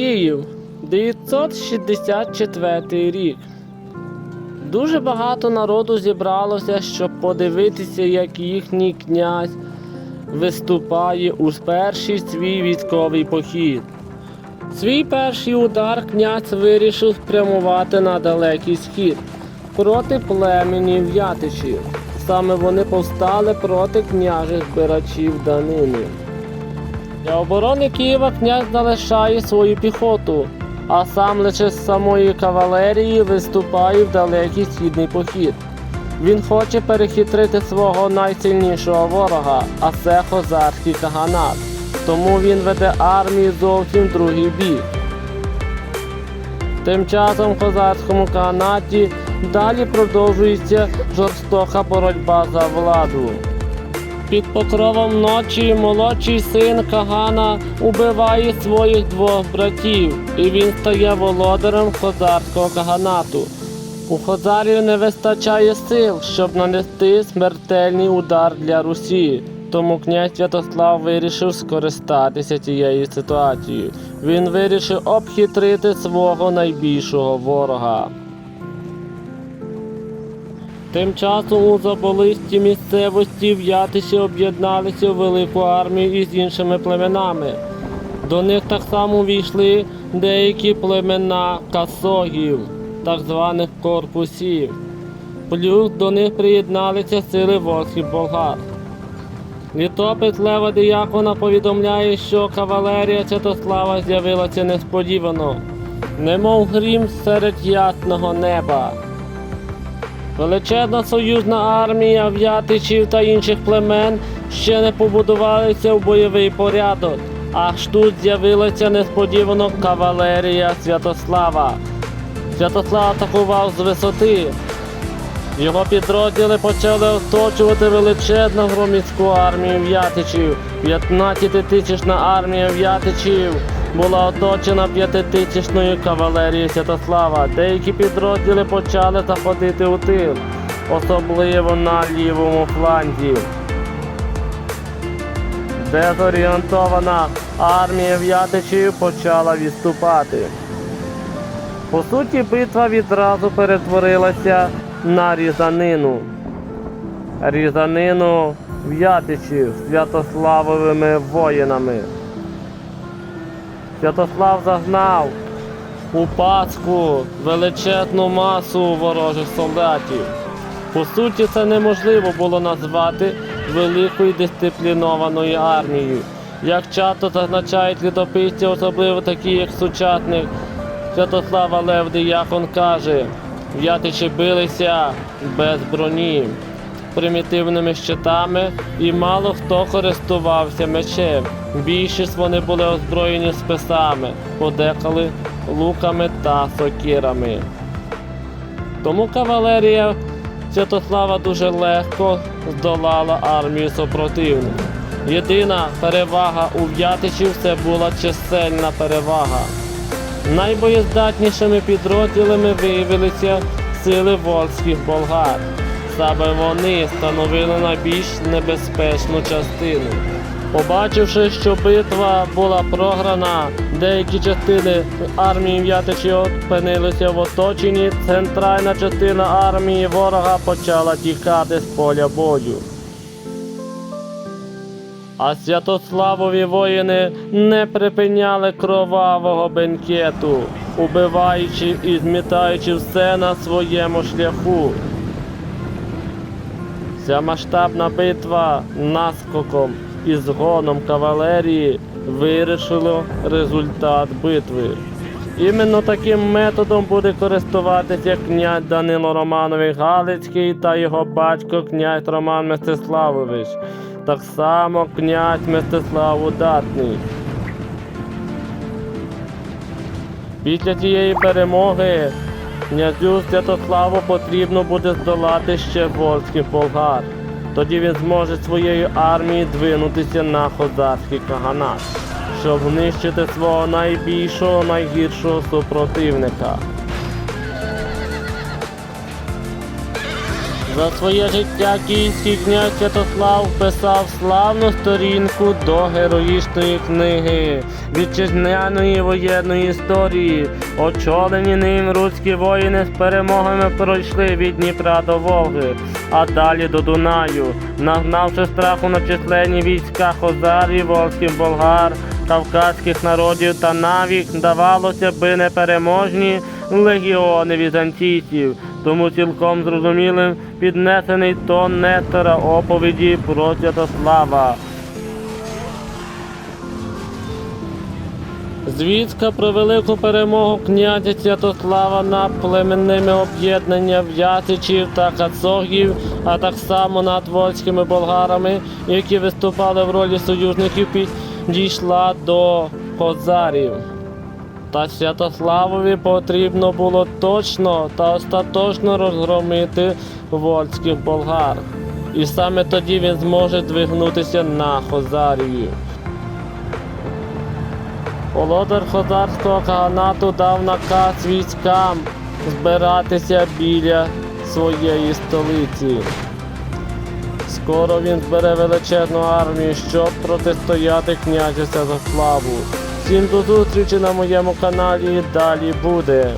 Київ, 964 рік. Дуже багато народу зібралося, щоб подивитися, як їхній князь виступає у перший свій військовий похід. Свій перший удар князь вирішив спрямувати на далекий схід проти племені в'ятичів. Саме вони повстали проти княжих збирачів данини. Для оборони Києва князь залишає свою піхоту, а сам лише з самої кавалерії виступає в далекий східний похід. Він хоче перехитрити свого найсильнішого ворога, а це хозарський каганат. Тому він веде армію зовсім другий бік. Тим часом в козацькому каганаті далі продовжується жорстока боротьба за владу. Під покровом ночі молодший син Кагана убиває своїх двох братів, і він стає володарем хозарського каганату. У Хозарію не вистачає сил, щоб нанести смертельний удар для Русі. Тому князь Святослав вирішив скористатися цією ситуацією. Він вирішив обхитрити свого найбільшого ворога. Тим часом у заболисті місцевості в'ятиші об'єдналися в велику армію із іншими племенами. До них так само війшли деякі племена касогів, так званих корпусів. Плюс до них приєдналися сили волхів болгар. Літопис Лева Діякона повідомляє, що кавалерія Святослава з'явилася несподівано, немов грім серед ясного неба. Величезна союзна армія в'ятичів та інших племен ще не побудувалися в бойовий порядок, аж тут з'явилася несподівано кавалерія Святослава. Святослав атакував з висоти. Його підрозділи почали оточувати величезну громадську армію в'ятичів. 15-тисячна армія в'ятичів була оточена п'ятитисячною кавалерією Святослава. Деякі підрозділи почали заходити у тил, особливо на лівому фланзі. Дезорієнтована армія в'ятичів почала відступати. По суті, битва відразу перетворилася на різанину. Різанину в'ятичів святославовими воїнами. Святослав загнав у паску величезну масу ворожих солдатів. По суті, це неможливо було назвати великою дисциплінованою армією. Як часто зазначають літописці, особливо такі, як сучасник Святослава Лев Діякон каже, в'ятичі билися без броні, примітивними щитами і мало хто користувався мечем. Більшість вони були озброєні списами, подекали луками та сокирами. Тому кавалерія Святослава дуже легко здолала армію супротивника. Єдина перевага у в'ятичів це була чисельна перевага. Найбоєздатнішими підрозділами виявилися сили волзьких болгар. Саме вони становили найбільш небезпечну частину. Побачивши, що битва була програна, деякі частини армії в'ятичів опинилися в оточенні, центральна частина армії ворога почала тікати з поля бою. А Святославові воїни не припиняли кровавого бенкету, убиваючи і змітаючи все на своєму шляху. Ця масштабна битва наскоком і згоном кавалерії вирішило результат битви. Іменно таким методом буде користуватися князь Данило Романович Галицький та його батько князь Роман Мстиславович. Так само князь Мстислав Удатний. Після цієї перемоги князю Святославу потрібно буде здолати ще волзький болгар. Тоді він зможе своєю армією двинутися на хозарський каганат, щоб знищити свого найбільшого, найгіршого супротивника. За своє життя київський князь Святослав писав славну сторінку до героїчної книги вітчизняної воєнної історії. Очолені ним руські воїни з перемогами пройшли від Дніпра до Волги, а далі до Дунаю, нагнавши страху на численні війська хозарів, волзьких болгар, кавказьких народів та навіть, здавалося би, непереможні легіони візантійців. Тому цілком зрозумілим піднесений тон Нестора оповіді про Святослава. Звістка про велику перемогу князя Святослава над племенними об'єднання в'ятичів та кацогів, а так само над вольськими болгарами, які виступали в ролі союзників, підійшла до козарів. Та Святославові потрібно було точно та остаточно розгромити вольських болгар. І саме тоді він зможе двигнутися на Хозарію. Володар Хозарського каганату дав наказ військам збиратися біля своєї столиці. Скоро він збере величезну армію, щоб протистояти князю Святославу. Всім до зустрічі на моєму каналі далі буде.